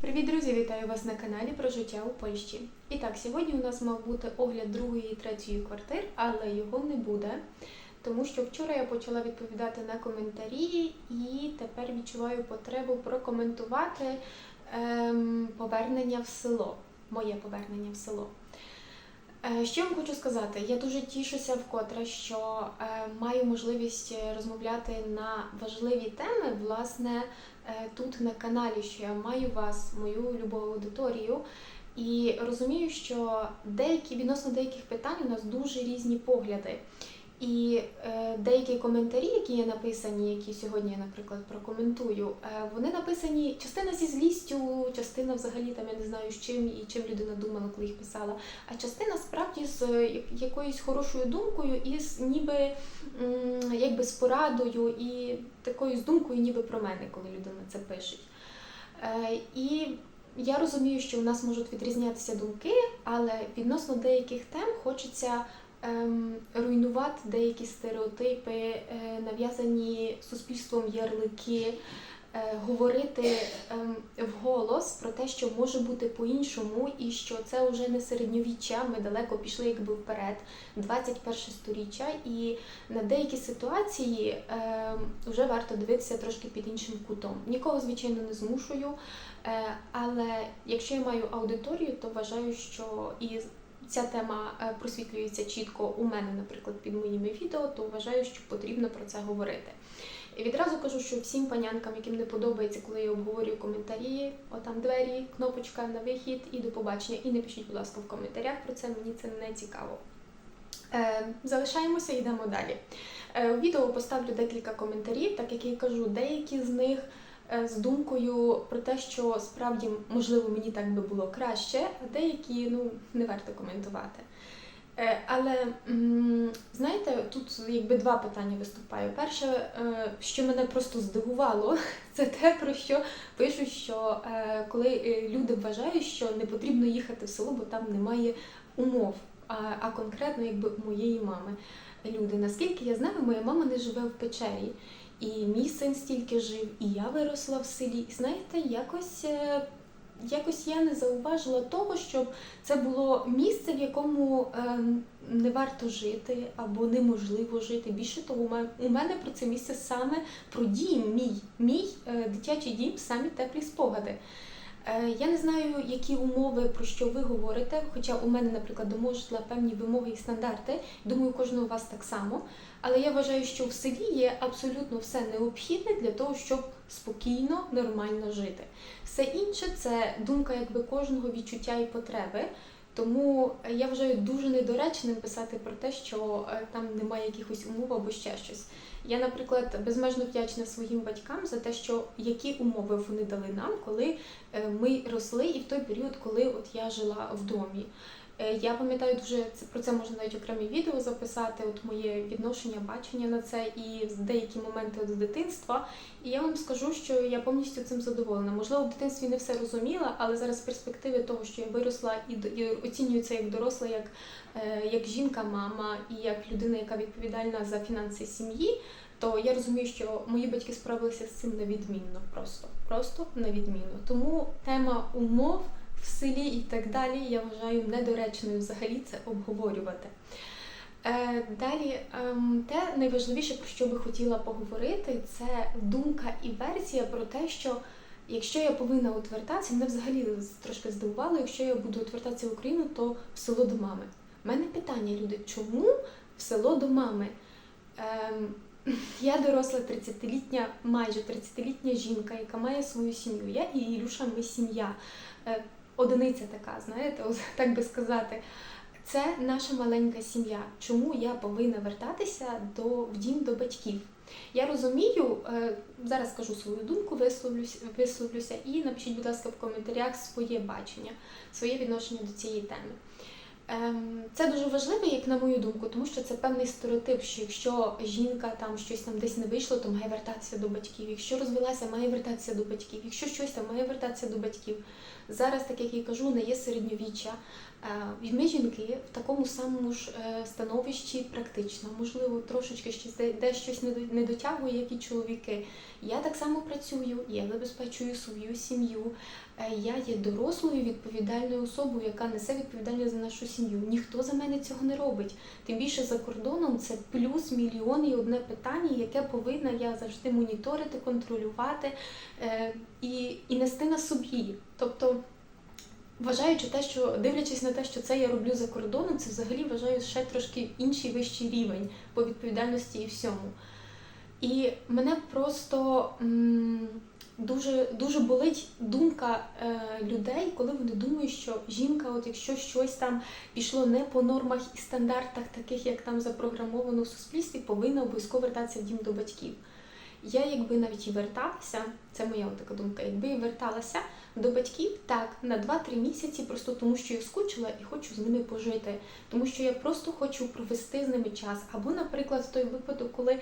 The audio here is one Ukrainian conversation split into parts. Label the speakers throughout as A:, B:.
A: Привіт, друзі! Вітаю вас на каналі про життя у Польщі. І так, сьогодні у нас мав бути огляд другої і третьої квартир, але його не буде. Тому що вчора я почала відповідати на коментарі і тепер відчуваю потребу прокоментувати ем, повернення в село. Моє повернення в село. Е, Що вам хочу сказати? Я дуже тішуся вкотре, що е, маю можливість розмовляти на важливі теми, власне, е, тут на каналі, що я маю вас, мою любову аудиторію, і розумію, що деякі відносно деяких питань у нас дуже різні погляди. І е, деякі коментарі, які є написані, які сьогодні я, наприклад, прокоментую, е, вони написані частина зі злістю, частина взагалі там я не знаю з чим і чим людина думала, коли їх писала. А частина справді з е, якоюсь хорошою думкою і з ніби м, якби з порадою і такою з думкою, ніби про мене, коли людина це пише. Е, і я розумію, що у нас можуть відрізнятися думки, але відносно деяких тем хочеться ем, руйнувати деякі стереотипи, е, нав'язані суспільством ярлики, е, говорити ем, вголос про те, що може бути по-іншому, і що це вже не середньовіччя, ми далеко пішли якби вперед, 21 сторіччя, і на деякі ситуації ем, вже варто дивитися трошки під іншим кутом. Нікого, звичайно, не змушую. Е, Але якщо я маю аудиторію, то вважаю, що і ця тема е, просвітлюється чітко у мене, наприклад, під моїми відео, то вважаю, що потрібно про це говорити. І відразу кажу, що всім панянкам, яким не подобається, коли я обговорюю коментарі, отам двері, кнопочка на вихід і до побачення. І не пишіть, будь ласка, в коментарях про це, мені це не цікаво. Е, залишаємося, йдемо далі. Е, у відео поставлю декілька коментарів, так як я кажу, деякі з них з думкою про те, що справді можливо мені так би було краще, а деякі ну не варто коментувати. Е, Але знаєте, тут якби два питання виступає. Перше, е, що мене просто здивувало, це те, про що пишуть, що е, коли е, люди вважають, що не потрібно їхати в село, бо там немає умов, а конкретно якби у моєї мами. Люди, наскільки я знаю, моя мама не живе в печері, і мій син стільки жив, і я виросла в селі. І знаєте, якось. е, Якось я не зауважила того, щоб це було місце, в якому е, не варто жити або неможливо жити. Більше того, у мен- у мене про це місце саме про дім мій, мій е, дитячий дім, самі теплі спогади. Е, Я не знаю, які умови про що ви говорите, хоча у мене, наприклад, до певні вимоги і стандарти. Думаю, кожного у вас так само. Але я вважаю, що в селі є абсолютно все необхідне для того, щоб спокійно, нормально жити. Все інше це думка якби кожного відчуття і потреби. Тому я вважаю дуже недоречним писати про те, що е, там немає якихось умов або ще щось. Я, наприклад, безмежно вдячна своїм батькам за те, що які умови вони дали нам, коли е, ми росли, і в той період, коли от я жила в домі. Е, Я пам'ятаю дуже це про це можна навіть окремі відео записати. От моє відношення, бачення на це і деякі моменти з дитинства. І я вам скажу, що я повністю цим задоволена. Можливо, в дитинстві не все розуміла, але зараз перспективи того, що я виросла і, оцінюю це як доросла, як, е, як жінка, мама і як людина, яка відповідальна за фінанси сім'ї. То я розумію, що мої батьки справилися з цим на відмінно, просто просто на відмінно. Тому тема умов в селі і так далі я вважаю недоречною взагалі це обговорювати. Е, далі, ем, те найважливіше, про що би хотіла поговорити, це думка і версія про те, що якщо я повинна отвертатися, мене взагалі трошки здивувало, якщо я буду отвертатися в Україну, то в село до мами. У мене питання, люди, чому в село до мами? Ем, я доросла 30-літня, майже 30-літня жінка, яка має свою сім'ю. Я і Ілюша, ми сім'я. Одиниця така, знаєте, так би сказати. Це наша маленька сім'я. Чому я повинна вертатися до, в дім до батьків? Я розумію, е, зараз скажу свою думку, висловлюсь, висловлюся і напишіть, будь ласка, в коментарях своє бачення, своє відношення до цієї теми. Ем, Це дуже важливо, як на мою думку, тому що це певний стереотип, що якщо жінка там щось там десь не вийшло, то має вертатися до батьків. Якщо розвелася, має вертатися до батьків. Якщо щось там має вертатися до батьків. Зараз, так як я кажу, не є середньовіччя. Е, І ми жінки в такому самому ж е, становищі практично, можливо, трошечки ще де, де щось не дотягує, як і чоловіки. Я так само працюю, я забезпечую свою сім'ю. е, я є дорослою відповідальною особою, яка несе відповідальність за нашу сім'ю. Ніхто за мене цього не робить. Тим більше за кордоном це плюс мільйон і одне питання, яке повинна я завжди моніторити, контролювати і, і нести на собі. Тобто. Вважаючи те, що дивлячись на те, що це я роблю за кордоном, це взагалі вважаю ще трошки інший вищий рівень по відповідальності і всьому. І мене просто м, дуже дуже болить думка е, людей, коли вони думають, що жінка, от якщо щось там пішло не по нормах і стандартах, таких як там запрограмовано в суспільстві, повинна обов'язково вертатися в дім до батьків. Я якби навіть і верталася, це моя така думка, якби і верталася до батьків так на 2-3 місяці, просто тому що я скучила і хочу з ними пожити, тому що я просто хочу провести з ними час. Або, наприклад, в той випадок, коли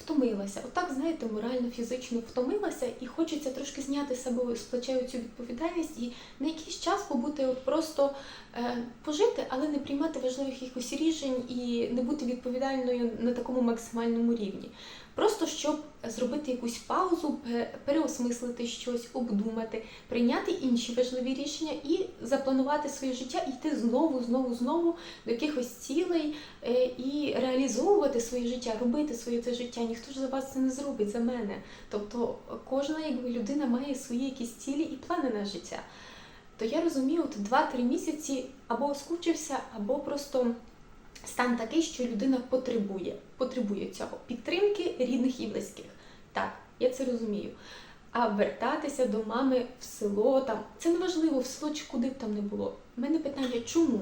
A: втомилася, отак, знаєте, морально, фізично втомилася, і хочеться трошки зняти з себе з плечей цю відповідальність і на якийсь час побути от просто е, пожити, але не приймати важливих якихось рішень і не бути відповідальною на такому максимальному рівні. Просто щоб зробити якусь паузу, переосмислити щось, обдумати, прийняти інші важливі рішення і запланувати своє життя, йти знову, знову, знову до якихось цілей е, і реалізовувати своє життя, робити своє це життя. Ніхто ж за вас це не зробить за мене. Тобто кожна якби людина має свої якісь цілі і плани на життя. То я розумію, от 2-3 місяці або скучився, або просто стан такий, що людина потребує, потребує цього підтримки рідних і близьких. Так, я це розумію. А вертатися до мами в село там це не важливо, в село чи куди б там не було. У мене питання, чому?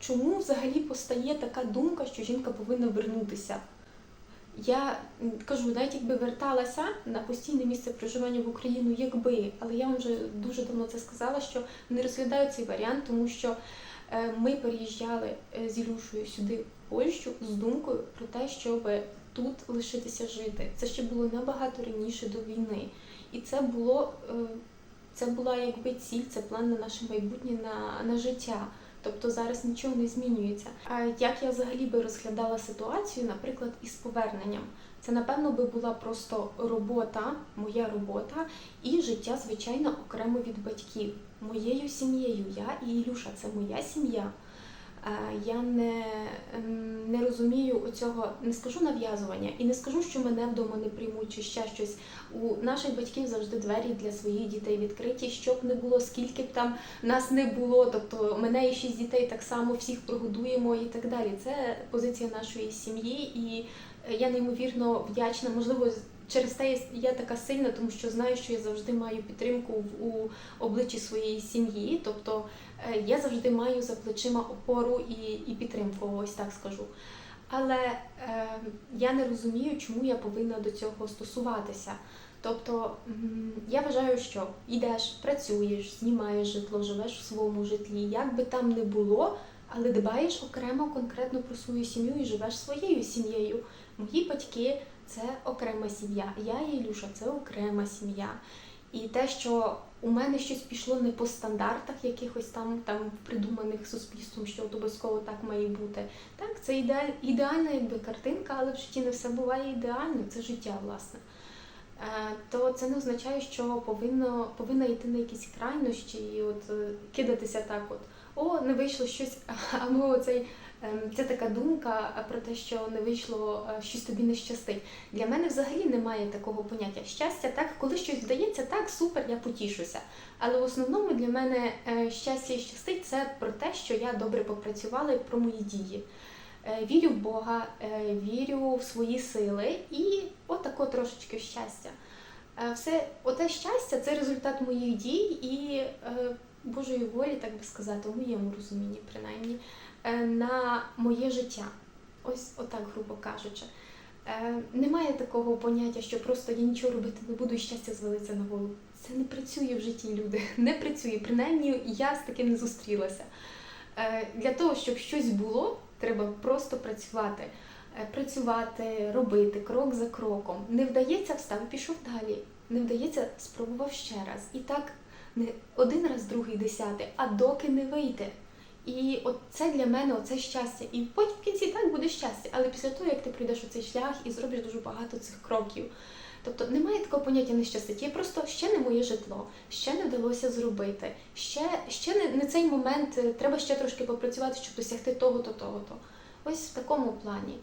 A: Чому взагалі постає така думка, що жінка повинна вернутися? Я кажу, навіть якби верталася на постійне місце проживання в Україну, якби, але я вам вже дуже давно це сказала, що не розглядаю цей варіант, тому що ми переїжджали е, з Ілюшею сюди в Польщу з думкою про те, щоб тут лишитися жити. Це ще було набагато раніше до війни. І це було е, це була якби ціль, це план на наше майбутнє на, на життя. Тобто зараз нічого не змінюється. А як я взагалі би розглядала ситуацію, наприклад, із поверненням? Це напевно би була просто робота, моя робота і життя, звичайно, окремо від батьків. Моєю сім'єю. Я і Ілюша це моя сім'я. Е, Я не, ем, не розумію оцього, не скажу нав'язування і не скажу, що мене вдома не приймуть чи ще щось. У наших батьків завжди двері для своїх дітей відкриті, щоб не було, скільки б там нас не було. Тобто мене і шість дітей так само всіх прогодуємо і так далі. Це позиція нашої сім'ї, і я неймовірно вдячна. Можливо, через те я- така сильна, тому що знаю, що я завжди маю підтримку у обличчі своєї сім'ї. Тобто е, я завжди маю за плечима опору і, і підтримку, ось так скажу. Але е, я не розумію, чому я повинна до цього стосуватися. Тобто я вважаю, що йдеш, працюєш, знімаєш житло, живеш в своєму житлі, як би там не було, але дбаєш окремо конкретно про свою сім'ю і живеш своєю сім'єю. Мої батьки це окрема сім'я. Я і Ілюша це окрема сім'я. І те, що у мене щось пішло не по стандартах, якихось там, там придуманих суспільством, що обов'язково так має бути. Так, це ідеаль, ідеальна якби картинка, але в житті не все буває ідеально, це життя, власне. Е, То це не означає, що повинно, повинна йти на якісь крайнощі і от е, кидатися так, от о, не вийшло щось, а ми оцей. Ем, Це така думка про те, що не вийшло, е, щось тобі не щастить. Для мене взагалі немає такого поняття. Щастя, так, коли щось вдається, так, супер, я потішуся. Але в основному для мене е, щастя і щастить це про те, що я добре попрацювала і про мої дії. Е, Вірю в Бога, е, вірю в свої сили і отако трошечки щастя. Е, Все, оте щастя це результат моїх дій і е, Божої волі, так би сказати, у моєму розумінні, принаймні, е, на моє життя. Ось отак, грубо кажучи. Е, Немає такого поняття, що просто я нічого робити не буду і щастя звалиться на голову. Це не працює в житті, люди. Не працює. Принаймні, я з таким не зустрілася. Е, Для того, щоб щось було, треба просто працювати. Е, Працювати, робити крок за кроком. Не вдається, встав пішов далі. Не вдається, спробував ще раз. І так не один раз, другий, десятий, а доки не вийде. І от це для мене оце щастя. І потім в кінці так буде щастя. Але після того, як ти пройдеш цей шлях і зробиш дуже багато цих кроків, Тобто немає такого поняття не щастить. Є просто ще не моє житло, ще не вдалося зробити, ще, ще не, не цей момент, е, треба ще трошки попрацювати, щоб досягти того-то, того-то. Ось в такому плані.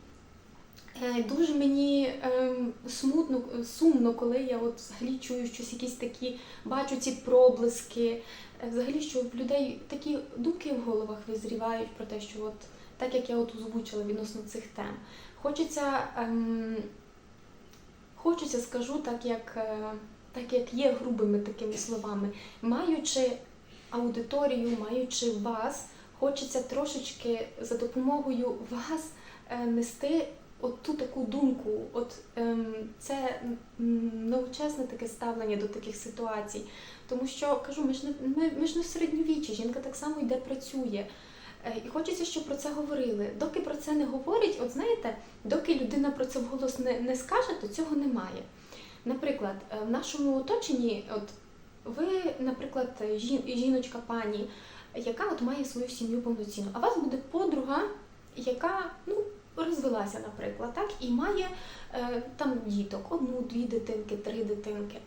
A: Е, Дуже мені ем, смутно, сумно, коли я от взагалі чую щось, якісь такі, бачу ці проблиски. Е, Взагалі, що в людей такі думки в головах визрівають про те, що от так як я от озвучила відносно цих тем. Хочеться, ем, хочеться, скажу так, як, е, так як є грубими такими словами, маючи аудиторію, маючи вас, хочеться трошечки за допомогою вас е, нести от ту таку думку, от ем, це новочесне таке ставлення до таких ситуацій. Тому що кажу, ми ж не ми, ми ж не в середньовіччі, жінка так само йде працює. Е, І хочеться, щоб про це говорили. Доки про це не говорять, от знаєте, доки людина про це вголос не, не скаже, то цього немає. Наприклад, е, в нашому оточенні, от ви, наприклад, жін- жіночка пані, яка от має свою сім'ю повноцінну, а у вас буде подруга, яка ну, розвелася, наприклад, так, і має е, там діток, одну, дві дитинки, три дитинки.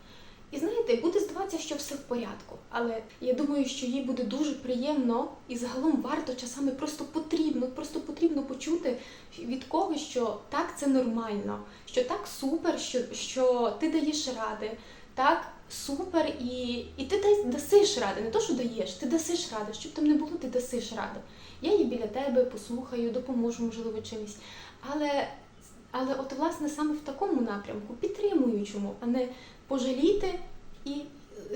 A: І знаєте, буде здаватися, що все в порядку. Але я думаю, що їй буде дуже приємно і загалом варто часами просто потрібно, просто потрібно почути від когось, що так це нормально, що так супер, що, що ти даєш ради, так супер, і, і ти дасиш ради. Не то, що даєш, ти дасиш ради. Щоб там не було, ти дасиш ради. Я є біля тебе, послухаю, допоможу, можливо, чимось. Але, але от власне саме в такому напрямку, підтримуючому, а не пожаліти і,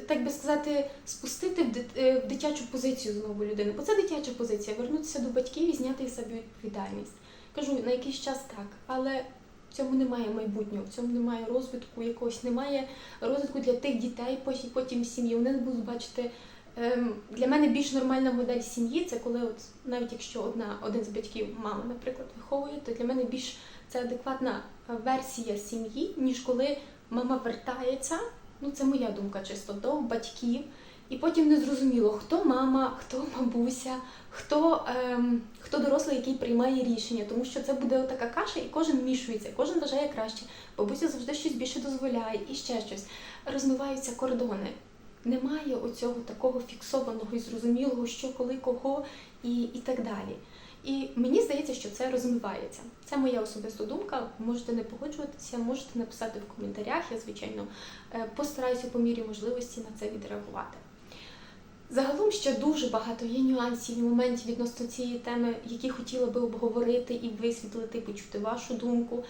A: так би сказати, спустити е, в дитячу позицію знову людину. Бо це дитяча позиція, вернутися до батьків і зняти себе відповідальність. Кажу, на якийсь час так, але в цьому немає майбутнього, в цьому немає розвитку якогось, немає розвитку для тих дітей, потім сім'ї. Вони не будуть бачити. Ем, Для мене більш нормальна модель сім'ї це коли, от навіть якщо одна один з батьків, мама, наприклад, виховує, то для мене більш це адекватна е, версія сім'ї, ніж коли мама вертається. Ну це моя думка, чисто до батьків, і потім не зрозуміло, хто мама, хто бабуся, хто, ем, хто дорослий, який приймає рішення, тому що це буде така каша, і кожен вмішується, кожен вважає краще. Бабуся завжди щось більше дозволяє і ще щось. Розмиваються кордони. Немає оцього такого фіксованого і зрозумілого, що коли кого і, і так далі. І мені здається, що це розмивається. Це моя особиста думка. Можете не погоджуватися, можете написати в коментарях. Я, звичайно, е, постараюся по мірі можливості на це відреагувати. Загалом ще дуже багато є нюансів і моментів відносно цієї теми, які хотіла би обговорити і висвітлити, почути вашу думку.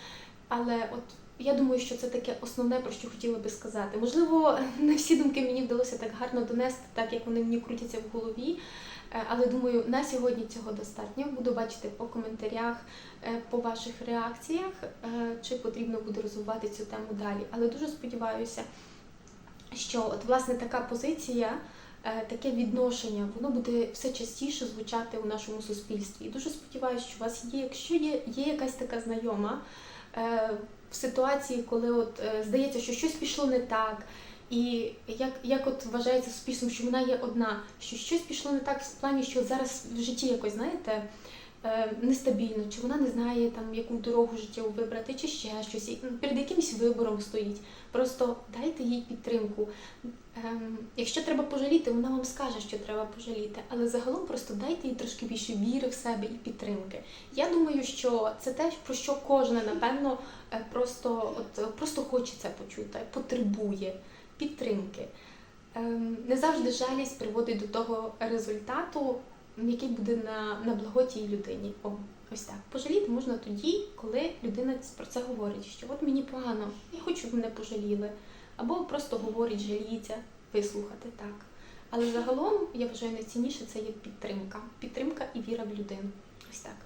A: Але от я думаю, що це таке основне, про що хотіла би сказати. Можливо, не всі думки мені вдалося так гарно донести, так як вони мені крутяться в голові. Е, Але думаю, на сьогодні цього достатньо. Буду бачити по коментарях, е, по ваших реакціях, е, чи потрібно буде розвивати цю тему далі. Але дуже сподіваюся, що от власне така позиція, таке відношення, воно буде все частіше звучати у нашому суспільстві. І дуже сподіваюся, що у вас є, якщо є, є якась така знайома в ситуації, коли от е, здається, що щось пішло не так. І як, як от вважається суспільством, що вона є одна, що щось пішло не так в плані, що зараз в житті якось, знаєте, нестабільно, чи вона не знає там, яку дорогу життєву вибрати, чи ще щось, перед якимось вибором стоїть. Просто дайте їй підтримку. Ем, якщо треба пожаліти, вона вам скаже, що треба пожаліти, але загалом просто дайте їй трошки більше віри в себе і підтримки. Я думаю, що це те, про що кожна, напевно, е, просто, от, е, просто хоче це почути, потребує підтримки. Ем, Не завжди жалість приводить до того результату, який буде на, на благо тій людині. О, ось так. Пожаліти можна тоді, коли людина про це говорить, що от мені погано, я хочу, щоб мене пожаліли. Або просто говорить, жаліться, вислухати так. Але загалом, я вважаю, найцінніше це є підтримка. Підтримка і віра в людину. Ось так.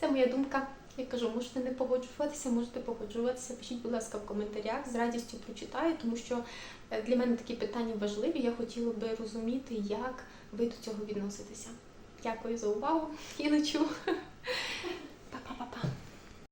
A: Це моя думка. Я кажу, можете не погоджуватися, можете погоджуватися. Пишіть, будь ласка, в коментарях. З радістю прочитаю, тому що е, для мене такі питання важливі. Я хотіла би розуміти, як ви до цього відноситеся. Дякую за увагу і лечу. Па-па-па-па.